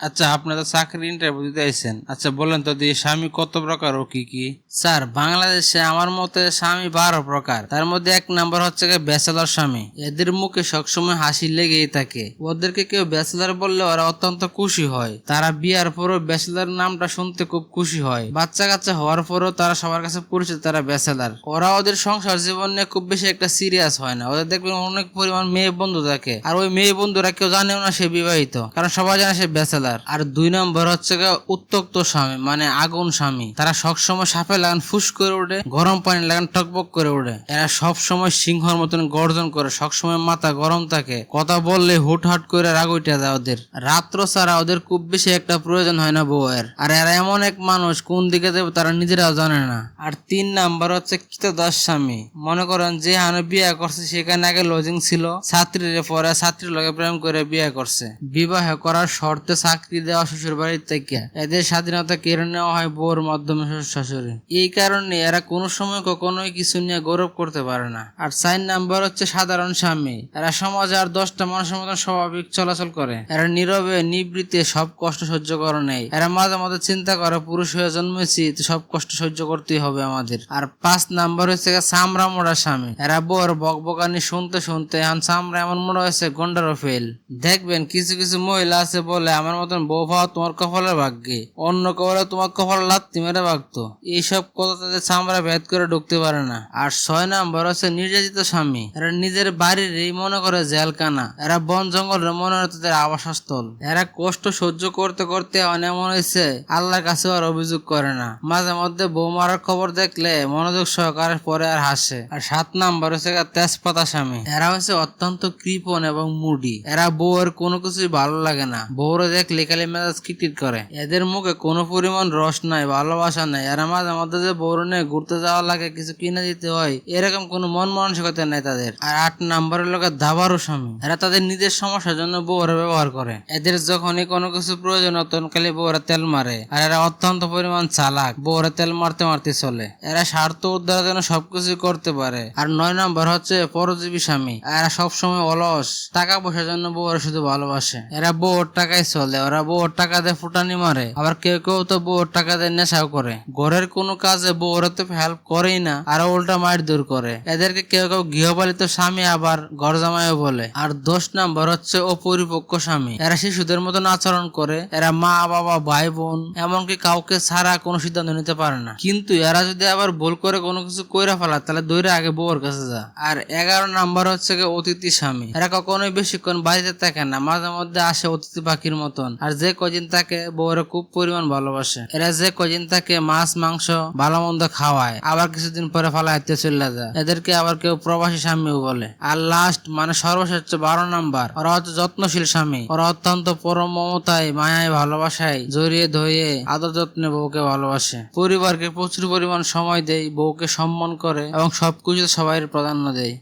আচ্ছা আপনি তো চাকরির ইন্টারভিউ দিতে আইছেন। আচ্ছা বলেন তো, দিয়ে স্বামী কত প্রকার ও কি কি? স্যার, বাংলাদেশে আমার মতে স্বামী বারো প্রকার। তার মধ্যে এক নাম্বার হচ্ছে ব্যাচেলর স্বামী। এদের মুখে সবসময় হাসি লেগেই থাকে। ওদেরকে কেউ ব্যাচেলর বললে ওরা অত্যন্ত খুশি হয়। তারা বিয়ার পরও ব্যাচেলর নামটা শুনতে খুব খুশি হয়। বাচ্চা কাচ্চা হওয়ার পরও তারা সবার কাছে পরিচিত তারা ব্যাচেলার। ওরা ওদের সংসার জীবন নিয়ে খুব বেশি একটা সিরিয়াস হয় না। ওদের দেখবেন অনেক পরিমাণ মেয়ে বন্ধু থাকে। আর ওই মেয়ে বন্ধুরা কেউ জানেও না সে বিবাহিত। কারণ সবাই জানে সে ব্যাচেলার। আর দুই নম্বর হচ্ছে উত্তক্ত স্বামী মানে আগুন স্বামী। তারা সবসময় সাপে লাগান, ফুস করে ওঠে গরম পানি লাগান, টকবক করে ওঠে এরা সব সময় সিংহর মতন গর্জন করে, সবসময় মাথা গরম থাকে। কথা বললে হুট হাট করে রাগ উঠে যায় ওদের। রাত্র ছাড়া ওদের খুব বেশি একটা প্রয়োজন হয় না বউয়ের। আর এরা এমন এক মানুষ, কোন দিকে যাবে তারা নিজেরাও জানে না। আর তিন নাম্বার হচ্ছে কৃতদাস স্বামী। মনে করেন যে হানে বিয়ে করছে, সেখানে আগে লজিং ছিল। ছাত্রীর পরে ছাত্রীর লগে প্রেম করে বিয়ে করছে। বিবাহ করার শর্তে চাকরি দেওয়া শ্বশুর বাড়ির থেকে। এদের স্বাধীনতা কেড়ে নেওয়া হয় বউর মাধ্যমে শাশুড়ি এই কারণে এরা কোনো সময় কখনোই কিছু নিয়ে গৌরব করতে পারে না। আর চার নাম্বার হচ্ছে সাধারণ স্বামী। এরা সমাজে আর দশটা মানুষের মতন স্বাভাবিক চলাচল করে। এরা নীরবে, নিবৃত্তে, সব কষ্ট সহ্য করে নেই। এরা মাঝে মাঝে চিন্তা করে, পুরুষ হয়ে জন্মেছি সব কষ্ট সহ্য করতেই হবে আমাদের। আর পাঁচ নাম্বার হচ্ছে সামরা মোড়া স্বামী। এরা বউর বকবকানি শুনতে শুনতে এখন চামড়া এমন মোড়া হয়েছে, গন্ডারও ফেল। দেখবেন কিছু কিছু মহিলা আছে বলে আমার মতন বউ তোমার কপালের ভাগ্যে। অন্য কপালে তোমার কপাল লাত্তি মেরে ভাগতো। এইসব কথা তাদের চামড়া ভেদ করে ঢুকতে পারে না। আর ছয় নাম্বার হচ্ছে নির্যাতিত স্বামী। এরা নিজের বাড়ির এই মনে করে জেলখানা। এরা বন জঙ্গল মনে হয় তাদের আবাসস্থল। এরা কষ্ট সহ্য করতে করতে অনেক মনে হয়েছে, আল্লাহর কাছে আর অভিযোগ করে না। মাঝে মধ্যে বউ মারার খবর দেখলে মনোযোগ সহকারে পরে আর হাসে। আর সাত নাম্বার হচ্ছে তেজপাতা স্বামী। এরা হচ্ছে অত্যন্ত কৃপণ এবং মুডি। এরা বউয়ের কোনো কিছুই ভালো লাগে না। বউরে দেখলে খালি মেজাজ কিটকিট করে। এদের মুখে কোনো পরিমাণ রস নাই, ভালোবাসা নাই। এরা মাঝে মধ্যে যে বউর ঘুরতে যাওয়া লাগে, কিছু কিনে দিতে হয়, এরকম কোনো মন মানসিকতা নাই তাদের। আর আট নাম্বারের লোকে দাবারও স্বামী। এরা তাদের নিজের সমস্যার জন্য বউরে ব্যবহার করে। এদের যখনই কোনো কিছু প্রয়োজন তখন খালি বউরা তেল মারে। আর এরা অত্যন্ত পরিমাণ চালাক, বউরে তেল মারতে মারতে চলে। এরা স্বার্থ উদ্ধারের জন্য সবকিছু করতে পারে। আর নয় নম্বর হচ্ছে পরজীবী স্বামী। এরা সবসময় অলস, টাকা পয়সার জন্য বউরা শুধু ভালোবাসে। এরা বউর টাকায় চলে ওরা বউর টাকা দিয়ে ফুটানি মারে, আবার কেউ কেউ তো বউর টাকা দিয়ে নেশাও করে। ঘরের কোনো কাজে বউরা তো হেল্প করেই না, আর উল্টা মায়ের দূর করে। এদেরকে কেউ কেউ গৃহপালিত স্বামী আবার ঘর জামাইও বলে। আর দশ নাম্বার হচ্ছে অপরিপক্ক স্বামী। এরা শিশুদের মতন আচরণ করে, এরা মা, বাবা, ভাই, বোন, এমনকি কাউকে ছাড়া কোনো সিদ্ধান্ত নিতে পারে না। কিন্তু এরা যদি আবার ভুল করে কোনো কিছু কইরা ফেলা তাহলে দৌড়ে আগে বউর কাছে যা আর এগারো নাম্বার হচ্ছে অতিথি স্বামী। এরা কখনোই বেশিক্ষণ বাড়িতে থাকে না, মাঝে মধ্যে আসে অতিথি পাখির মতন। আর যে কদিন তাকে বউরে খুব পরিমাণ ভালোবাসে, এরা যে কদিন তাকে মাছ, মাংস ভালো মন্দ খাওয়ায়, আবার কিছুদিন পরে ফালাইতে চলে যায়। এদেরকে আবার কেউ প্রবাসী স্বামীও বলে। আর লাস্ট মানে সর্বশেষ বারো নাম্বার। ওরা হচ্ছে যত্নশীল স্বামী। ওরা অত্যন্ত পরম মমতায়, মায়ায় ভালোবাসায় জড়িয়ে ধরিয়ে আদর যত্নে বউকে ভালোবাসে। পরিবারকে প্রচুর পরিমাণ সময় দেয়, বউকে সম্মান করে এবং সবকিছু সবাই প্রাধান্য দেয়।